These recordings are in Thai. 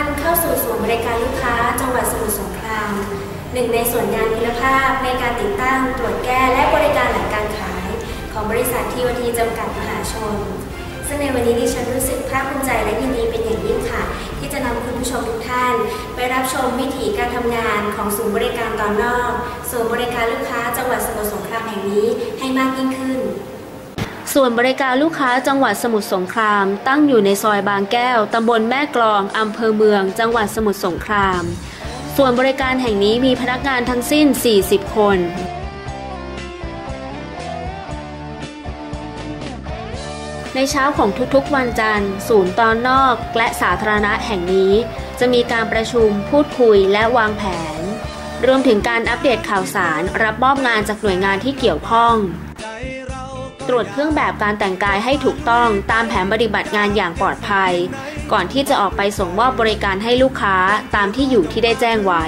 านเข้าสู่ศูนย์บริการลูกค้า จังหวัดสมุทรสงครามหนึ่งในส่วนงานคุณภาพในการติดตั้งตรวจแก้และบริการหลังการขาย ของบริษัททีวทีจำกัดมหาชน ซึ่งในวันนี้ดิฉันรู้สึกภาคภูมิใจและยินดีเป็นอย่างยิ่งค่ะ ที่จะนำคุณผู้ชมทุกท่าน ไปรับชมวิถีการทำงานของศูนย์บริการตอนนอกศูนย์บริการลูกค้าจังหวัดสมุทรสงครามแห่งนี้ให้มากยิ่งขึ้น ส่วนบริการลูกค้าจังหวัดสมุทรสงคราม ตั้งอยู่ในซอยบางแก้ว ตำบลแม่กลอง อำเภอเมือง จังหวัดสมุทรสงคราม ส่วนบริการแห่งนี้มีพนักงานทั้งสิ้น 40 คนในเช้าของทุกๆวันจันทร์ ศูนย์ตอนนอกและสาธารณะแห่งนี้ จะมีการประชุมพูดคุยและวางแผน รวมถึงการอัปเดตข่าวสารรับมอบงานจากหน่วยงานที่เกี่ยวข้อง ตรวจเครื่องแบบการแต่งกายให้ถูกต้องตามแผนปฏิบัติงานอย่างปลอดภัย ก่อนที่จะออกไปส่งมอบบริการให้ลูกค้าตามที่อยู่ที่ได้แจ้งไว้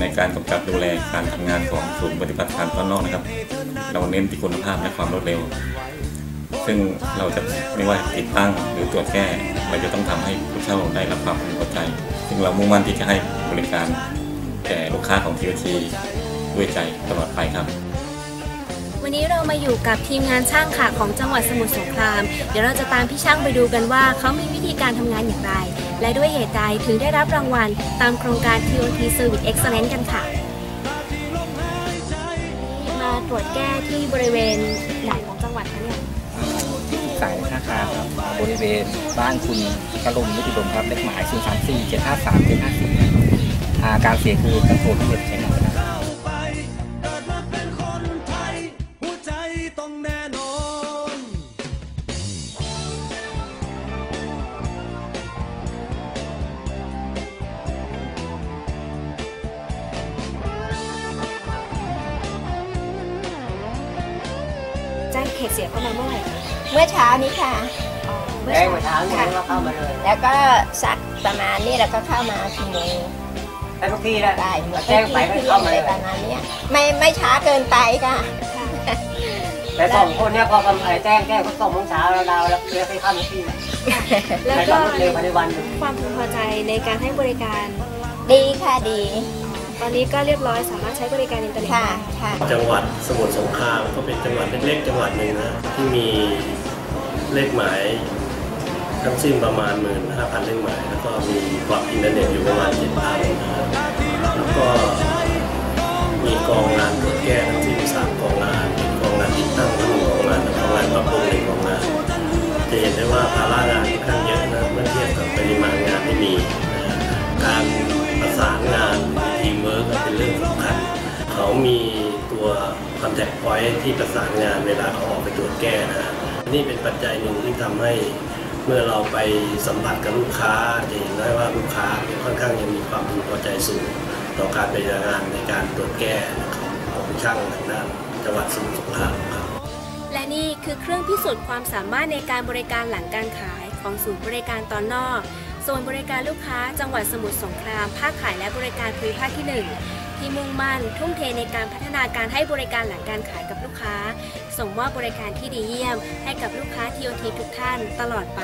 ในการกำกับดูแลการทำงานของศูนย์ปฏิบัติการต้นนอกนะครับ เราเน้นที่คุณภาพและความรวดเร็ว ซึ่งเราจะไม่ว่าติดตั้งหรือตรวจแก้ เราจะต้องทำให้ผู้เช่าได้รับความพึงพอใจ ซึ่งเรามุ่งมั่นที่จะให้บริการแก่ลูกค้าของ TOT ด้วยใจตลอดไปครับวันนี้เรามาอยู่กับทีมงานช่างค่ะของจังหวัดสมุทรสงคราม เดี๋ยวเราจะตามพี่ช่างไปดูกันว่าเขามีวิธีการทำงานอย่างไร และด้วยเหตุใดถึงได้รับรางวัลตามโครงการ TOT Service Excellence กันค่ะ ตรวจแก้ที่บริเวณไหนของจังหวัดคะเนี่ยสายท่าคาครับบริเวณบ้านคุณกระลมนิติดมครับเลขหมาย0 3 4 7 5 3 7 5 4อ่าการเสียคือการโทรที่เด็ดใช้งานไม่ เขตเสียเข้ามาเมื่อไหร่คะเมื่อเช้านี้ค่ะอ๋อเมื่อแจ้งเช้าเมื่อเช้านี้ว่าเข้ามาเลย แล้วก็สักประมาณนี้แล้วก็เข้ามาทีนึงแต่ทุกทีแล้วได้หมดแจ้งไปก็เข้ามาเลเลยยประมาณเนี้ยไม่ไม่ช้าเกินไปค่ะแต่สองคนเนี้ยพอกำไรแจ้งแจ้งก็ส่งโมงเช้าแล้วเราแล้วเรียกให้เข้าทุกทีแล้วในคก็วามรวดเร็วภายในวันหนึ่งความพึงพอใจในการให้บริการ ดีค่ะดี ตอนนี้ก็เรียบร้อยสามารถใช้บริการอินเทอร์เน็ตค่ะได้ค่ะ จังหวัดสมุทรสงครามก็เป็นจังหวัดเล็กๆจังหวัดหนึ่งนะที่มีเลขหมายทั้งสิ้นประมาณหมื่นห้าพันเลขหมาย แล้วก็มีกว่าอินเทอร์เน็ตอยู่ประมาณเจ็ดพันนะครับแล้วก็มีกองงานตรวจแก้ทั้งสิ้นสามกองงานเป็นกองงานติดตั้งหนึ่งกองงานและกองงานปรับปรุงหนึ่งกองงาน จะเห็นได้ว่าภาระงานค่อนข้างเยอะนะเมื่อเทียบกับปริมาณงานที่มี เขามีตัว contact point ที่ประสานงานเวลาเขาออกไปตรวจแก้นะฮะนี่เป็นปัจจัยหนึ่งที่ทำให้เมื่อเราไปสัมผัสกับลูกค้าจะเห็นได้ว่าลูกค้าค่อนข้างยังมีความพึงพอใจสูง ต่อการปฏิบัติงานในการตรวจแก้ของของช่างทางด้านจังหวัดสมุทรสงครามครับ และนี่คือเครื่องพิสูจน์ความสามารถในการบริการหลังการขายของศูนย์บริการตอนนอก โซนบริการลูกค้าจังหวัดสมุทรสงคราม ภาคขายและบริการภูมิภาคที่ 1 ที่มุ่งมั่น ทุ่มเทในการพัฒนาการให้บริการหลังการขายกับลูกค้า ส่งมอบบริการที่ดีเยี่ยม ให้กับลูกค้า TOT ทุกท่านตลอดไป